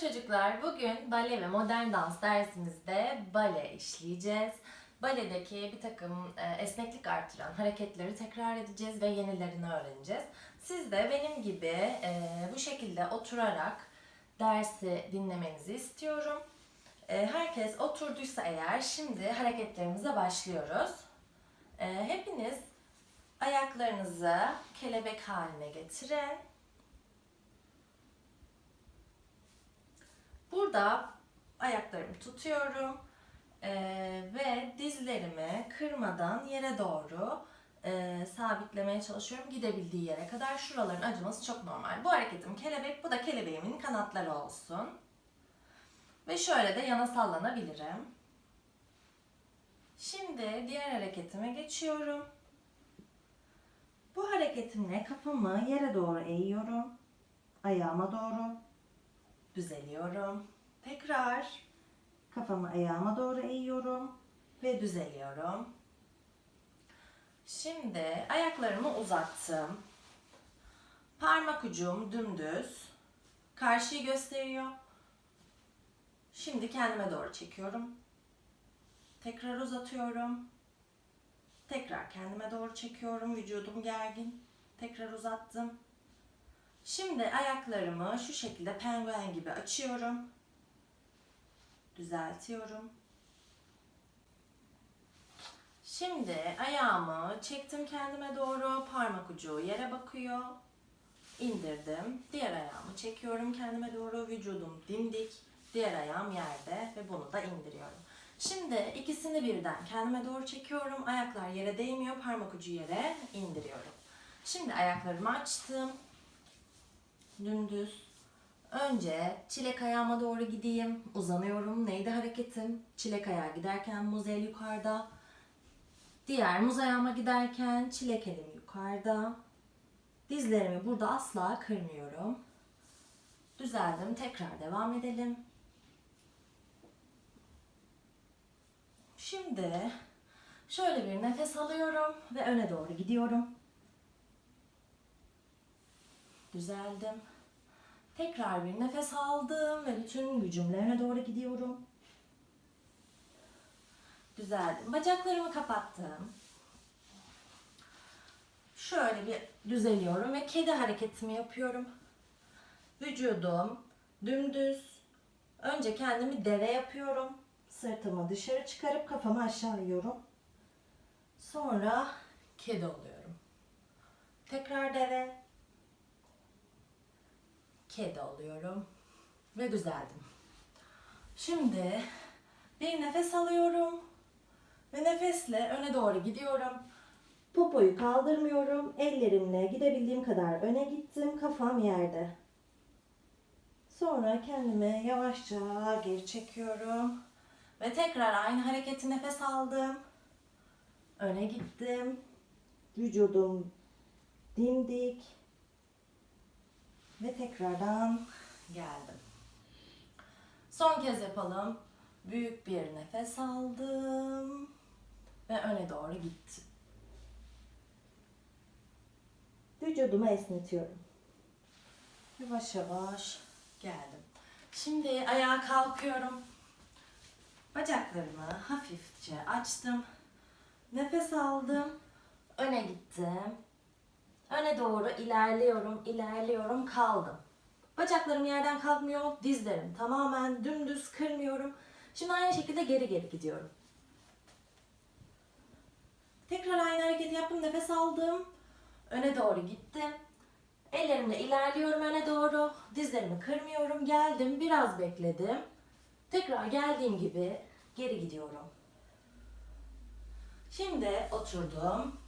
çocuklar, bugün bale ve modern dans dersimizde bale işleyeceğiz. Baledeki bir takım e, esneklik artıran hareketleri tekrar edeceğiz ve yenilerini öğreneceğiz. Siz de benim gibi e, bu şekilde oturarak dersi dinlemenizi istiyorum. E, herkes oturduysa eğer şimdi hareketlerimize başlıyoruz. Hepiniz ayaklarınızı kelebek haline getirin. Burada ayaklarımı tutuyorum Ee, ve dizlerimi kırmadan yere doğru e, sabitlemeye çalışıyorum gidebildiği yere kadar. Şuraların acıması çok normal. Bu hareketim kelebek, bu da kelebeğimin kanatları olsun. Ve şöyle de yana sallanabilirim. Şimdi diğer hareketime geçiyorum. Bu hareketimle kafamı yere doğru eğiyorum. Ayağıma doğru düzeliyorum. Tekrar kafamı ayağıma doğru eğiyorum ve düzeliyorum. Şimdi ayaklarımı uzattım. Parmak ucum dümdüz. Karşıyı gösteriyor. Şimdi kendime doğru çekiyorum. Tekrar uzatıyorum. Tekrar kendime doğru çekiyorum. Vücudum gergin. Tekrar uzattım. Şimdi ayaklarımı şu şekilde penguen gibi açıyorum. Düzeltiyorum. Şimdi ayağımı çektim kendime doğru. Parmak ucu yere bakıyor. İndirdim. Diğer ayağımı çekiyorum kendime doğru. Vücudum dimdik. Diğer ayağım yerde ve bunu da indiriyorum. Şimdi ikisini birden kendime doğru çekiyorum. Ayaklar yere değmiyor. Parmak ucu yere indiriyorum. Şimdi ayaklarımı açtım dümdüz. Önce çilek ayağıma doğru gideyim. Uzanıyorum. Neydi hareketim? Çilek ayağa giderken muz el yukarıda. Diğer muz ayağıma giderken çilek elim yukarıda. Dizlerimi burada asla kırmıyorum. Düzeldim. Tekrar devam edelim. Şimdi şöyle bir nefes alıyorum ve öne doğru gidiyorum. Düzeldim. Tekrar bir nefes aldım ve bütün gücümle öne doğru gidiyorum. Düzeldim. Bacaklarımı kapattım. Şöyle bir düzeliyorum ve kedi hareketimi yapıyorum. Vücudum dümdüz. Önce kendimi deve yapıyorum. Sırtımı dışarı çıkarıp kafamı aşağı yiyorum. Sonra kedi oluyorum. Tekrar deve kedi oluyorum ve düzeldim. Şimdi bir nefes alıyorum ve nefesle öne doğru gidiyorum. Popoyu kaldırmıyorum. Ellerimle gidebildiğim kadar öne gittim. Kafam yerde. Sonra kendimi yavaşça geri çekiyorum. Ve tekrar aynı hareketi nefes aldım. Öne gittim. Vücudum dimdik. Ve tekrardan geldim. Son kez yapalım. Büyük bir nefes aldım. Ve öne doğru gittim. Vücudumu esnetiyorum. Yavaş yavaş geldim. Şimdi ayağa kalkıyorum. Bacaklarımı hafifçe açtım. Nefes aldım. Öne gittim. Öne doğru ilerliyorum, ilerliyorum, kaldım. Bacaklarım yerden kalkmıyor, dizlerim tamamen dümdüz kırmıyorum. Şimdi aynı şekilde geri geri gidiyorum. Tekrar aynı hareketi yaptım, nefes aldım. Öne doğru gittim. Ellerimle ilerliyorum öne doğru. Dizlerimi kırmıyorum, geldim, biraz bekledim. Tekrar geldiğim gibi geri gidiyorum. Şimdi oturdum.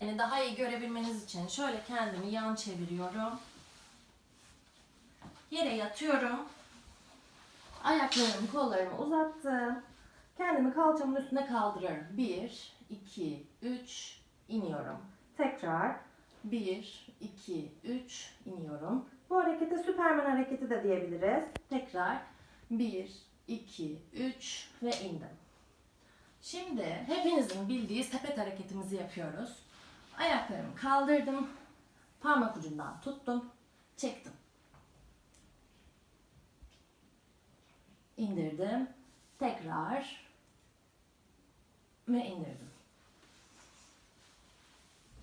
Yani daha iyi görebilmeniz için şöyle kendimi yan çeviriyorum. Yere yatıyorum. Ayaklarımı, kollarımı uzattım. Kendimi kalçamın üstüne kaldırıyorum. 1, 2, 3, iniyorum. Tekrar 1, 2, 3, iniyorum. Bu harekete Süpermen hareketi de diyebiliriz. Tekrar 1, 2, 3 ve indim. Şimdi hepinizin bildiği sepet hareketimizi yapıyoruz. Ayaklarımı kaldırdım. Parmak ucundan tuttum. Çektim. Çekildim. Tekrar ve indirdim.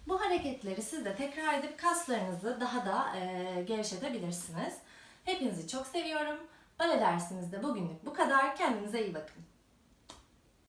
Bu hareketleri siz de tekrar edip kaslarınızı daha da e, gevşetebilirsiniz. Hepinizi çok seviyorum. Bale dersimizde bugünlük bu kadar. Kendinize iyi bakın.